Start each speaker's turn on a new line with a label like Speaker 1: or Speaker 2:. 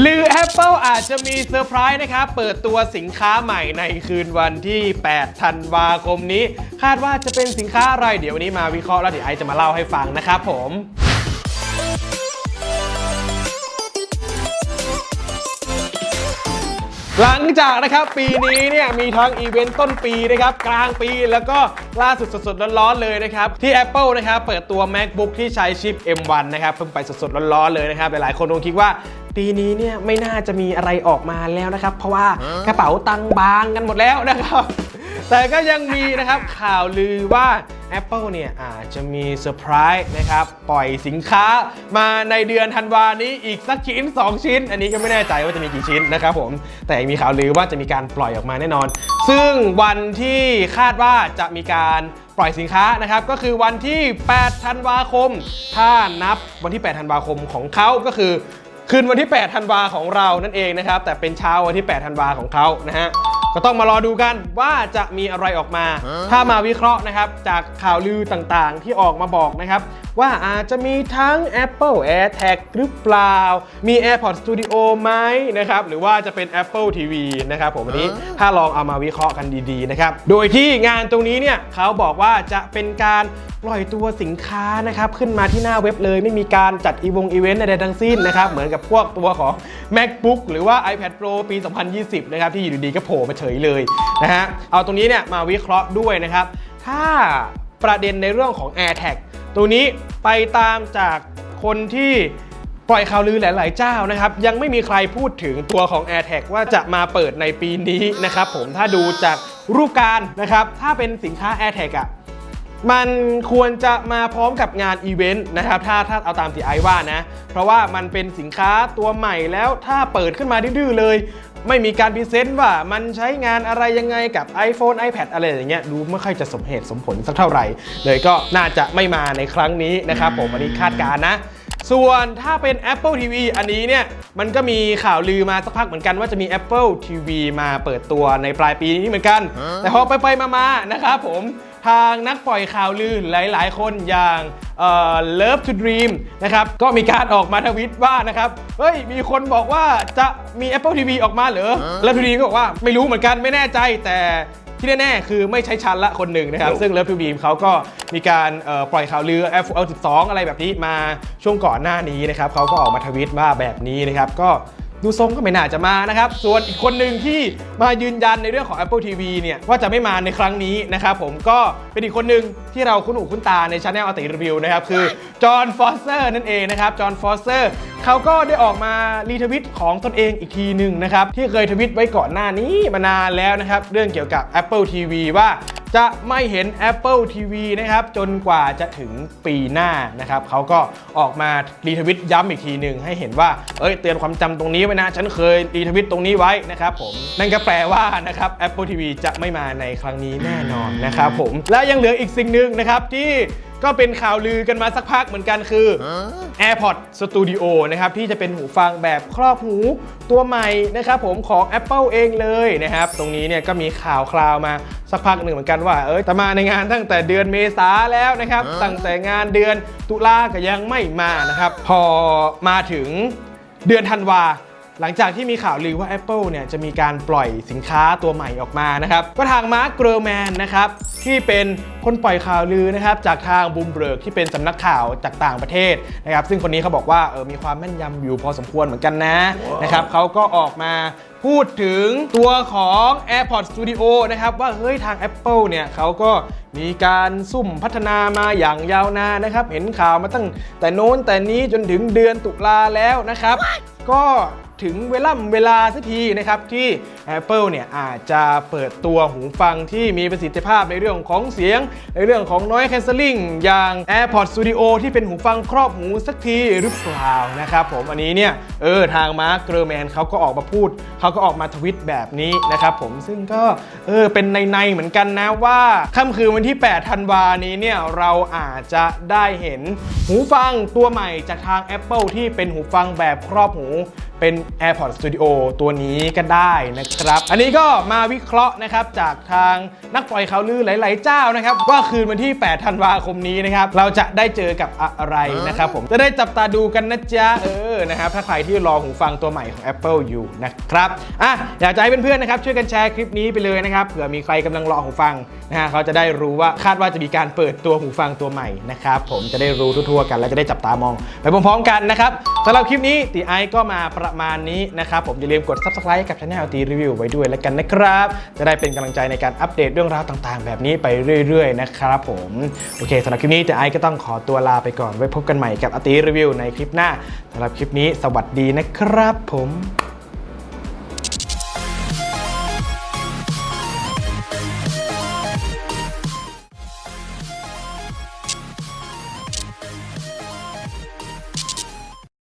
Speaker 1: หรือ Apple อาจจะมีเซอร์ไพรส์นะครับ เปิดตัวสินค้าใหม่ในคืนวันที่ 8 ธันวาคมนี้ คาดว่าจะเป็นสินค้าอะไร เดี๋ยววันนี้มาวิเคราะห์แล้วเดี๋ยวไอซ์จะมาเล่าให้ฟังนะครับผม หลังจากนะครับปีนี้เนี่ยมีทั้งอีเวนต์ต้นปีนะครับกลางปีแล้วก็ล่าสุดสดๆร้อนๆเลยนะครับ ที่ Apple นะครับเปิดตัว MacBook ที่ใช้ชิป M1 นะครับเพิ่งไปสดๆร้อนๆเลยนะครับ หลายๆคนคงคิดว่าปีนี้เนี่ยไม่น่าจะมีอะไรออกมาแล้วนะครับ เพราะว่ากระเป๋าตังค์บางกันหมดแล้วนะครับ แต่ก็ยังมีนะครับข่าวลือว่า Apple เนี่ยอาจจะมีเซอร์ไพรส์นะครับ ปล่อยสินค้ามาในเดือนธันวานี้อีกสักชิ้น 2 ชิ้น อันนี้ก็ไม่แน่ใจว่าจะมีกี่ชิ้นนะครับผม แต่มีข่าวลือว่าจะมีการปล่อยออกมาแน่นอน ซึ่งวันที่คาดว่าจะมีการปล่อยสินค้านะครับก็คือวันที่ 8 ธันวาคม ถ้านับวันที่ 8 ธันวาคมของเขาก็คือคืนวันที่ 8 ธันวาของเรานั่นเองนะครับ แต่เป็นเช้าวันที่ 8 ธันวาของเขานะฮะ ก็ต้องมารอดูกันว่าจะมีอะไรออกมา ถ้ามาวิเคราะห์นะครับจากข่าวลือต่างๆ ที่ออกมาบอกนะครับ ว่าอาจจะมีทั้ง Apple AirTag หรือเปล่า มี AirPods Studio ไหมนะครับ หรือว่าจะเป็น Apple TV นะครับผมวันนี้ถ้าลองเอามาวิเคราะห์กันดีๆนะครับ โดยที่งานตรงนี้เนี่ยเขาบอกว่าจะเป็นการปล่อยตัวสินค้านะครับขึ้นมาที่หน้าเว็บเลยไม่มีการจัดอีวงอีเวนต์ใดๆทั้งสิ้นนะครับเหมือนกับพวกตัวของ MacBook หรือว่า iPad Pro ปี 2020 นะครับที่อยู่ดีๆก็โผล่มาเฉยเลยนะฮะเอาตรงนี้เนี่ยมาวิเคราะห์ด้วยนะครับ ถ้าประเด็นในเรื่องของ AirTag ตัวนี้ไปตามจากคนที่ปล่อยข่าวลือหลาย ๆ เจ้านะครับ ยังไม่มีใครพูดถึงตัวของ AirTag ว่าจะมาเปิดในปีนี้นะครับผมถ้าดูจากรูปการนะครับ ถ้าเป็นสินค้า AirTag อะ มันควรจะมาพร้อมกับงานอีเวนต์นะครับ ถ้าถ้าเอาตามที่ไอว่านะ เพราะว่ามันเป็นสินค้าตัวใหม่แล้วถ้าเปิดขึ้นมาดื้อเลย ไม่มีการพรีเซนต์ว่ามันใช้งานอะไรยังไงกับ iPhone iPad อะไรอย่างเงี้ยดูไม่ค่อยจะสมเหตุสมผลสักเท่าไหร่ เลยก็น่าจะไม่มาในครั้งนี้นะครับผมอันนี้คาดการณ์นะส่วนถ้าเป็น Apple TV อันนี้เนี่ย มันก็มีข่าวลือมาสักพักเหมือนกันว่าจะมี Apple TV มาเปิดตัวในปลายปีนี้เหมือนกัน แต่พอไปไปมาๆนะครับผม ทางนักปล่อยข่าวลือหลาย ๆ คนอย่างเอ่อ Love to Dream นะครับก็มีการออกมาทวิตว่านะครับเฮ้ยมีคนบอกว่าจะมี Apple TV ออกมาเหรอ Love to Dream ก็บอกว่าไม่รู้เหมือนกันไม่แน่ใจแต่ที่แน่ๆ คือไม่ใช้ชั้นละคนหนึ่งนะครับ ซึ่งเลิฟทูบีมเขาก็มีการเอ่อปล่อยข่าวลือ Apple 12อะไรแบบนี้มาช่วงก่อนหน้านี้นะครับเขาก็ออกมาทวิตว่าแบบนี้นะครับ ก็ ดูทรงก็ไม่น่าจะมานะครับ ส่วนอีกคนหนึ่งที่มายืนยันในเรื่องของ Apple TV เนี่ยว่าจะไม่มาในครั้งนี้นะครับผมก็เป็นอีกคนหนึ่งที่เราคุ้นหูคุ้นตาในช anel อติรีวิวนะครับ คือจอห์นฟอสเซอร์นั่นเองนะครับจอห์นฟอสเซอร์เขาก็ได้ออกมารีทวิตของตนเองอีกทีหนึ่งนะครับที่เคยทวิตไว้ก่อนหน้านี้มานานแล้วนะครับเรื่องเกี่ยวกับ Apple TV ว่า จะไม่เห็น Apple TV นะครับ จนกว่าจะถึงปีหน้านะครับเขาก็ออกมารีทวิตย้ำอีกทีหนึ่งให้เห็นว่า เอ้ยเตือนความจำตรงนี้ไว้นะ ฉันเคยรีทวิตตรงนี้ไว้นะครับผม นั่นก็แปลว่านะครับ Apple TV จะไม่มาในครั้งนี้แน่นอนนะครับผม และยังเหลืออีกสิ่งหนึ่งนะครับที่ ก็เป็นข่าวลือกันมาสักพักเหมือนกันคือ AirPods Studio นะครับที่จะเป็นหูฟังแบบครอบหูตัวใหม่นะครับผมของ Apple เองเลยนะครับตรงนี้เนี่ยก็มีข่าวคราวมาสักพักหนึ่งเหมือนกันว่าเอ้ยแต่มาในงานตั้งแต่เดือนเมษาแล้วนะครับตั้งแต่งานเดือนตุลาก็ยังไม่มานะครับพอมาถึงเดือนธันวา หลังจากที่มีข่าวลือว่า Apple เนี่ยจะมีการปล่อยสินค้าตัวใหม่ออกมานะครับ ก็ทางมาร์คเกรแมนนะครับที่เป็นคนปล่อยข่าวลือนะครับจากทางบูมเบิร์กที่เป็นสำนักข่าวจากต่างประเทศนะครับซึ่งคนนี้เขาบอกว่าเออมีความแม่นยำอยู่พอสมควรเหมือนกันนะนะครับเขาก็ออกมาพูดถึงตัวของ AirPods Studio นะครับว่าเฮ้ยทาง Apple เนี่ยเขาก็มีการซุ่มพัฒนามาอย่างยาวนานนะครับ เห็นข่าวมาตั้งแต่โน้นแต่นี้จนถึงเดือนตุลาแล้วนะครับ ก็ ถึงเวลาเวลาสักทีนะครับที่ Apple เนี่ยอาจจะเปิดตัวหูฟังที่มีประสิทธิภาพในเรื่องของเสียง ในเรื่องของ noise cancelling อย่าง AirPods Studio ที่เป็นหูฟังครอบหูสักทีหรือเปล่านะครับผมอันนี้เนี่ยเออทางมาร์คเกอร์แมนเขาก็ออกมาพูด เขาก็ออกมาทวิตแบบนี้นะครับผมซึ่งก็เออเป็นในในเหมือนกันนะว่าค่ำคืนวันที่ 8 ธันวานี้เนี่ยเราอาจจะได้เห็นหูฟังตัวใหม่จากทาง Apple ที่เป็นหูฟังแบบครอบหูเป็น AirPods Studio ตัวนี้ก็ได้นะครับ อันนี้ก็มาวิเคราะห์นะครับจากทางนักปล่อยข่าวลือหลาย ๆ เจ้านะครับ ว่าคืนวันที่ 8 ธันวาคมนี้นะครับ เราจะได้เจอกับอะไรนะครับผมจะได้จับตาดูกันนะจ๊ะเออ นะครับถ้าใครที่รอหูฟังตัวใหม่ของ Apple อยู่นะครับอะอยากจะให้เพื่อนๆนะครับช่วยกันแชร์คลิปนี้ไปเลยนะครับเผื่อมีใครกำลังรอหูฟังนะฮะเขาจะได้รู้ว่าคาดว่าจะมีการเปิดตัวหูฟังตัวใหม่นะครับผมจะได้รู้ทั่วๆกันและจะได้จับตามอง ไปพร้อมๆกันนะครับสำหรับคลิปนี้ตีไอก็มาประมาณนี้นะครับผมอย่าลืมกด subscribe กับช anel ตีรีวิวไว้ด้วยแล้วกันนะครับ จะได้เป็นกำลังใจในการอัปเดตเรื่องราวต่างๆ แบบนี้ไปเรื่อยๆนะครับผมโอเคสำหรับคลิปนี้ตีไอก็ต้องขอตัวลาไปก่อนไว้พบกันใหม่กับอติรีวิวในคลิปหน้าสำหรับคลิปนี้สวัสดีนะครับผม